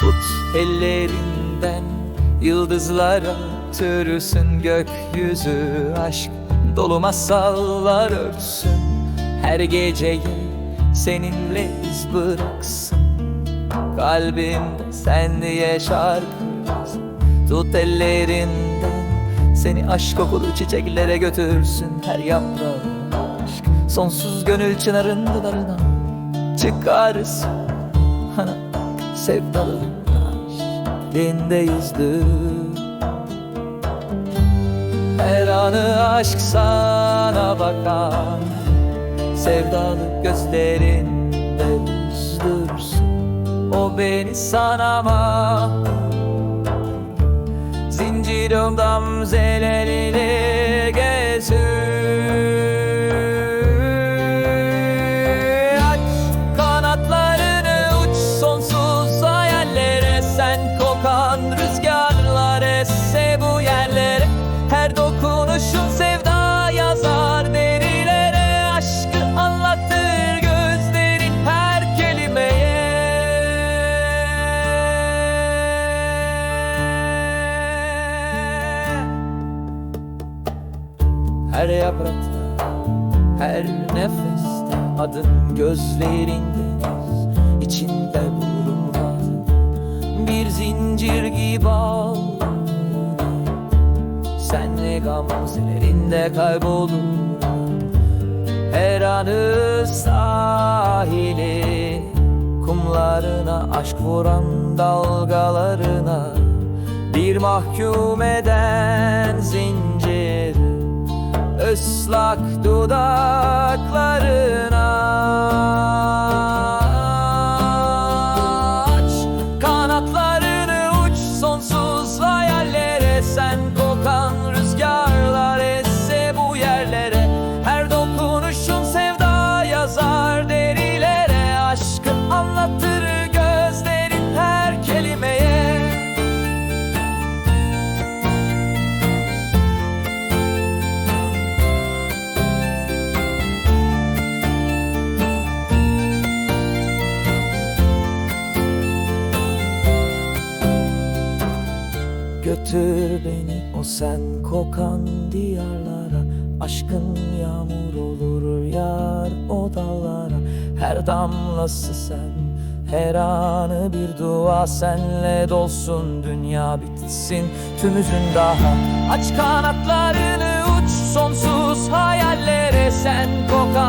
Tut. Ellerinden yıldızlara Türüsün gökyüzü aşk. Dolu masallar örtsün. Her geceyi seninle iz bıraksın. Kalbimde sen diye şarkı yazsın. Tut ellerinden Seni aşk kokulu çiçeklere götürsün. Her yaprağı aşk. Sonsuz gönül çınarın dalına Çıkarsın. Hana sevdalı aşk. Dinde yüzdü Her anı aşk sana bakan Sevdalı gözlerinde üzdürsün O beni sanama. Zincir damzeleriyle Her yaprakta, her nefeste Adın gözlerindedir içinde bulunmaz Bir zincir gibi al Senle gamzelerinde kaybolur. Her anı sahili Kumlarına aşk vuran dalgalarına Bir mahkum eden zincir ıslak dudaklarına Götür beni o sen kokan diyarlara. Aşkın yağmur olur yar odalara. Her damlası sen her anı bir dua senle dolsun. Dünya bitsin tümüzün daha. Aç kanatlarını uç sonsuz hayallere sen kokan